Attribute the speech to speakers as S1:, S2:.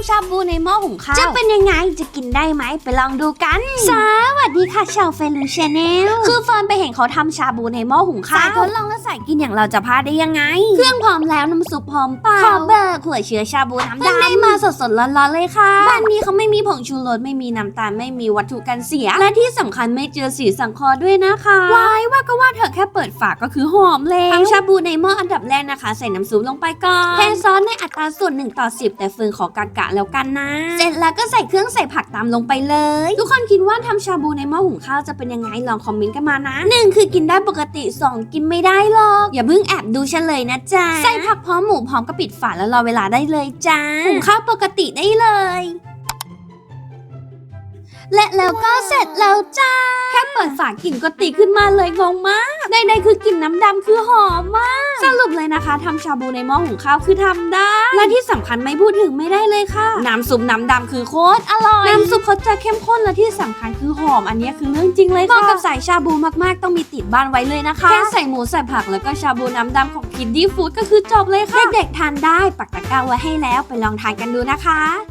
S1: ำชาบูในหม้อหุงข้าว จะเป็นยังไงจะกินได้ไหมไปลองดูกัน สวัส ดีค่ะชาวเฟลูชแนลคือเฟิร์นไปเห็นเขาทำชาบูในหม้อหุงข้าวทดลองแล้วใส่กินอย่างเราจะพลาดได้ยังไง เครื่องพร้อมแล้วน้ำซุปพร้อมเปล่าขอเบิกหัวเชื้อชาบูน้ำดำได้มาสดๆร้อนๆเลยค่ะบ้านนี้เขาไม่มีผงชูรสไม่มีน้ำตาลไม่มีวัตถุกันเสีย และที่สำคัญไม่เจอสีสังเคอด้วยนะคะว้ายว่าก็ว่าเถอะแค่เปิดฝาก็คือหอมแล้วทำชาบูในหม้ออันดับแรกนะคะ ใส่น้ำซุปลงไปก่อนเทซอสในอัตราส่วน1ต่อ10 แต่เฟิร์นขอกะกะแล้วกันนะ เสร็จแล้วก็ใส่เครื่องใส่ผักตามลงไปเลย ทุกคนคิดว่าทำชาบูในหม้อหุงข้าวจะเป็นยังไงลองคอมเมนต์กันมานะหนึ่งคือกินได้ปกติสองกินไม่ได้หรอกอย่าเพิ่งแอบดูเฉลยนะจ๊ะใส่ผักพร้อมหมูพร้อมก็ปิดฝาแล้วรอเวลาได้เลยจ้าหุงข้าวปกติได้เลย และแล้วก็เสร็จแล้วจ้าแค่เปิดฝากลิ่นก็ตีขึ้นมาเลยงงมากใดๆคือกลิ่นน้ำดำคือหอมมากสรุป เลยนะคะทำชาบูในหม้อหุงข้าวคือทำได้ และที่สำคัญไม่พูดถึงไม่ได้เลยค่ะ น้ำซุปน้ำดำคือโคตรอร่อย น้ำซุปเขาจะเข้มข้นและที่สำคัญคือหอม อันนี้คือเรื่องจริงเลยค่ะเหมาะกับสายชาบูมากๆ ต้องมีติดบ้านไว้เลยนะคะ แค่ใส่หมูใส่ผักแล้วก็ชาบูน้ำดำของคิดดี้ฟู้ดก็คือจบเลยค่ะ เด็กๆทานได้ปักตะกร้าไว้ให้แล้วไปลองทานกันดูนะคะ